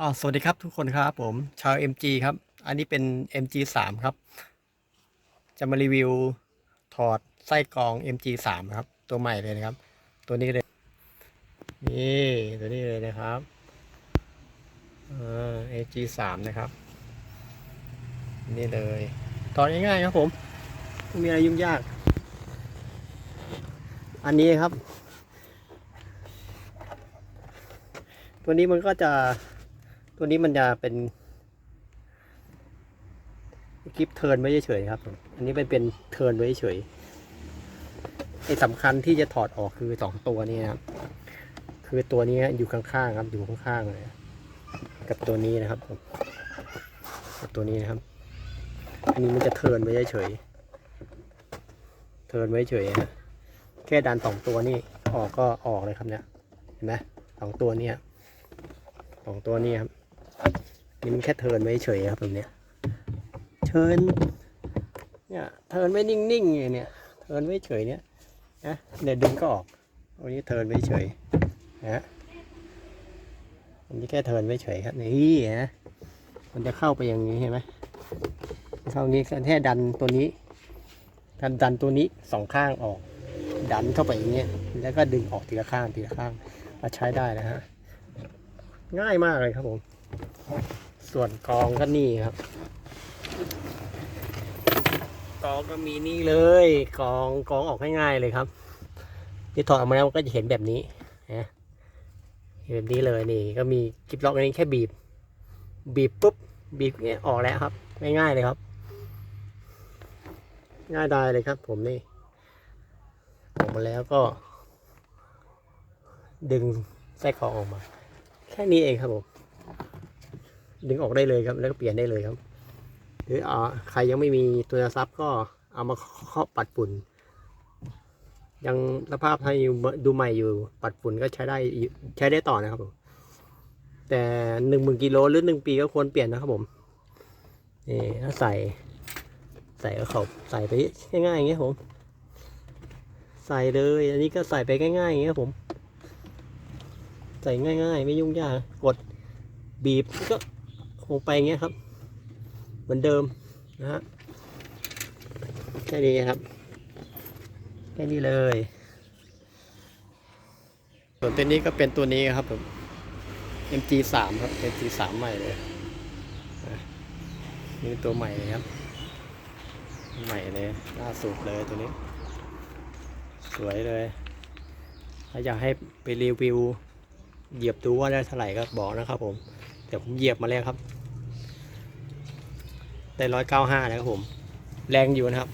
อ่าสวัสดีครับทุกคนครับผมชาว MG ครับ อันนี้เป็น MG 3ครับ จะมารีวิวถอดไส้กรอง MG 3ครับ ตัวใหม่เลยนะครับ ตัวนี้เลยนี่ตัวนี้เลยนะครับเอ่า MG 3นะครับ นี่เลยถอดง่ายๆครับผมไม่มีอะไรยุ่งยาก อันนี้ครับ ตัวนี้มันก็จะ ตัวนี้มันจะเป็นคลิปเทิร์นไว้เฉยๆครับ อันนี้เป็นเป็นเทิร์นไว้เฉยไอ้สำคัญที่จะถอดออกคือสองตัวนี้ครับ คือตัวนี้อยู่ข้างๆครับ อยู่ข้างๆเลย กับตัวนี้นะครับผมกับตัวนี้นะครับ อันนี้มันจะเทิร์นไว้เฉยเทิร์นไว้เฉยฮะแค่ดันสองตัวนี้ออกก็ออกเลยครับเนี่ย เห็นไหมสองตัวนี้สองตัวนี้ครับ นี่มันแค่เทินไว้เฉยครับแบบเนี้ยเทินเนี่ยเทินไว้นิ่งๆอย่างเนี่ยเทินไว้เฉยเนี่ยนะเนี่ยดึงก็ออกอันนี้เทินไว้เฉยนะอันนี้แค่เทินไว้เฉยครับนี่นะมันจะเข้าไปอย่างนี้เห็นไหมเข้านี้แค่ดันตัวนี้ดันดันตัวนี้สองข้างออก ดันเข้าไปอย่างเงี้ยแล้วก็ดึงออกทีละข้างทีละข้างมาใช้ได้นะฮะง่ายมากเลยครับผม ส่วนกองก็นี่ครับ กองก็มีนี่เลย กองกองออกง่ายๆเลยครับ ที่ถอดออกมาแล้วก็จะเห็นแบบนี้นะเห็นแบบนี้เลยนี่ ก็มีกิบล็อกอันนี้แค่บีบ บีบปุ๊บบีบเนี้ยออกแล้วครับ ง่ายๆเลยครับ ง่ายดายเลยครับ ผมนี่ออกมาแล้วก็ ดึงไส้กองออกมา แค่นี้เองครับผม ดึงออกได้เลยครับ แล้วก็เปลี่ยนได้เลยครับ หรืออ่าใครยังไม่มีตัวซับก็เอามาเคาะปัดฝุ่น ยังสภาพให้ดูใหม่อยู่ปัดฝุ่นก็ใช้ได้ใช้ได้ต่อนะครับผมแต่หนึ่งหมื่นกิโลหรือหนึ่งปีก็ควรเปลี่ยนนะครับผมนี่ถ้าใส่ ใส่ก็เขาใส่ไปง่ายๆอย่างเงี้ยผม ใส่เลย อันนี้ก็ใส่ไปง่ายๆอย่างเงี้ยผม ใส่ง่าย ๆ ไม่ยุ่งยากกดบีบก็ คงไปงเงี้ยครับ เหมือนเดิมนะฮะแค่นี้ครับแค่นี้เลย ส่วนตัวนี้ก็เป็นตัวนี้ครับผม MG 3 ครับ MG 3 ใหม่เลยนี่ตัวใหม่เลยครับ ใหม่เลยล่าสุดเลยตัวนี้ สวยเลยถ้าอยากให้ไปรีวิว เหยียบดูว่าได้เท่าไหร่ก็บอกนะครับผมเดี๋ยวผมเหยียบมาแล้วครับ ได้ร้อยเก้าห้านะครับผม แรงอยู่นะครับ